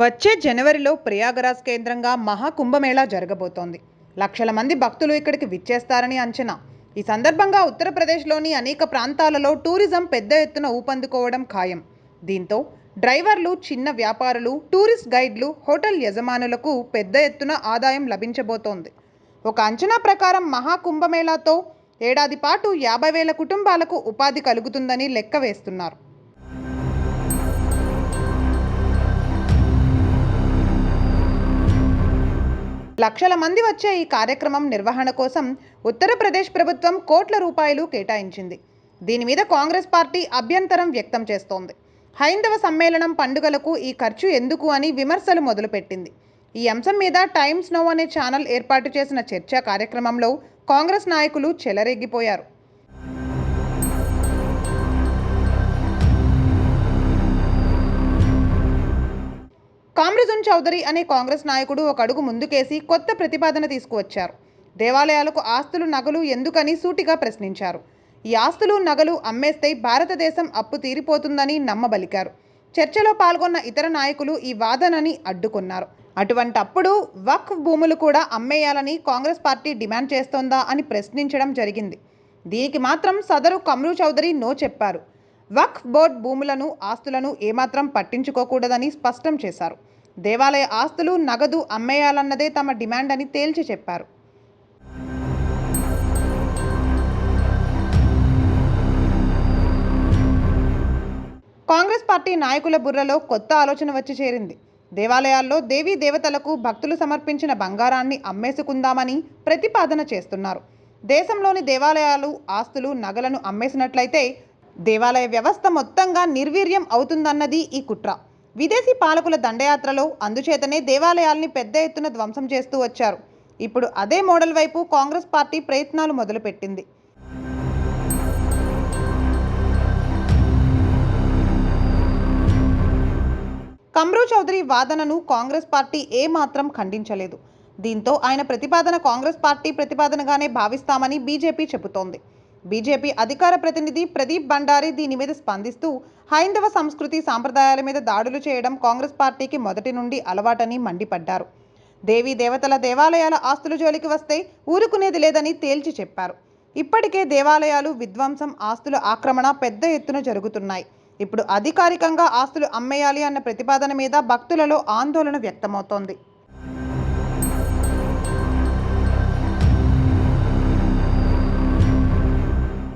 వచ్చే జనవరిలో ప్రయాగరాజ్ కేంద్రంగా మహాకుంభమేళా జరగబోతోంది. లక్షల మంది భక్తులు ఇక్కడికి విచ్చేస్తారని అంచనా. ఈ సందర్భంగా ఉత్తరప్రదేశ్లోని అనేక ప్రాంతాలలో టూరిజం పెద్ద ఎత్తున ఊపందుకోవడం ఖాయం. దీంతో డ్రైవర్లు చిన్న వ్యాపారులు టూరిస్ట్ గైడ్లు హోటల్ యజమానులకు పెద్ద ఎత్తున ఆదాయం లభించబోతోంది. ఒక అంచనా ప్రకారం మహాకుంభమేళాతో ఏడాది పాటు యాభై వేల కుటుంబాలకు ఉపాధి కలుగుతుందని లెక్క వేస్తున్నారు. లక్షల మంది వచ్చే ఈ కార్యక్రమం నిర్వహణ కోసం ఉత్తరప్రదేశ్ ప్రభుత్వం కోట్ల రూపాయలు కేటాయించింది. దీని మీద కాంగ్రెస్ పార్టీ అభ్యంతరం వ్యక్తం చేస్తోంది. హైందవ సమ్మేళనం పండుగలకు ఈ ఖర్చు ఎందుకు అని విమర్శలు మొదలుపెట్టింది. ఈ అంశం మీద టైమ్స్ నో అనే ఛానల్ ఏర్పాటు చేసిన చర్చా కార్యక్రమంలో కాంగ్రెస్ నాయకులు చెలరేగిపోయారు. కామ్రిజున్ చౌదరి అనే కాంగ్రెస్ నాయకుడు ఒక అడుగు ముందుకేసి కొత్త ప్రతిపాదన తీసుకువచ్చారు. దేవాలయాలకు ఆస్తులు నగలు ఎందుకని సూటిగా ప్రశ్నించారు. ఈ ఆస్తులు నగలు అమ్మేస్తే భారతదేశం అప్పు తీరిపోతుందని నమ్మబలికారు. చర్చలో పాల్గొన్న ఇతర నాయకులు ఈ వాదనని అడ్డుకున్నారు. అటువంటప్పుడు వక్ఫ్ భూములు కూడా అమ్మేయాలని కాంగ్రెస్ పార్టీ డిమాండ్ చేస్తోందా అని ప్రశ్నించడం జరిగింది. దీనికి మాత్రం సదరు కమ్రు చౌదరి నో చెప్పారు. వక్ఫ్ బోర్డ్ భూములను ఆస్తులను ఏమాత్రం పట్టించుకోకూడదని స్పష్టం చేశారు. దేవాలయ ఆస్తులు నగదు అమ్మేయాలన్నదే తమ డిమాండ్ అని తేల్చి చెప్పారు. కాంగ్రెస్ పార్టీ నాయకుల బుర్రలో కొత్త ఆలోచన వచ్చి చేరింది. దేవాలయాల్లో దేవీ దేవతలకు భక్తులు సమర్పించిన బంగారాన్ని అమ్మేసుకుందామని ప్రతిపాదన చేస్తున్నారు. దేశంలోని దేవాలయాలు ఆస్తులు నగలను అమ్మేసినట్లయితే దేవాలయ వ్యవస్థ మొత్తంగా నిర్వీర్యం అవుతుందన్నది ఈ కుట్ర. విదేశీ పాలకుల దండయాత్రలో అందుచేతనే దేవాలయాల్ని పెద్ద ఎత్తున ధ్వంసం చేస్తూ వచ్చారు. ఇప్పుడు అదే మోడల్ వైపు కాంగ్రెస్ పార్టీ ప్రయత్నాలు మొదలుపెట్టింది. కమ్రూ చౌదరి వాదనను కాంగ్రెస్ పార్టీ ఏమాత్రం ఖండించలేదు. దీంతో ఆయన ప్రతిపాదన కాంగ్రెస్ పార్టీ ప్రతిపాదనగానే భావిస్తామని బీజేపీ చెబుతోంది. బీజేపీ అధికార ప్రతినిధి ప్రదీప్ భండారి దీని మీద స్పందిస్తూ హైందవ సంస్కృతి సాంప్రదాయాల మీద దాడులు చేయడం కాంగ్రెస్ పార్టీకి మొదటి నుండి అలవాటని మండిపడ్డారు. దేవీ దేవతల దేవాలయాల ఆస్తుల జోలికి వస్తే ఊరుకునేది లేదని తేల్చి చెప్పారు. ఇప్పటికే దేవాలయాలు విధ్వంసం ఆస్తుల ఆక్రమణ పెద్ద ఎత్తున జరుగుతున్నాయి. ఇప్పుడు అధికారికంగా ఆస్తులు అమ్మేయాలి అన్న ప్రతిపాదన మీద భక్తులలో ఆందోళన వ్యక్తమవుతోంది.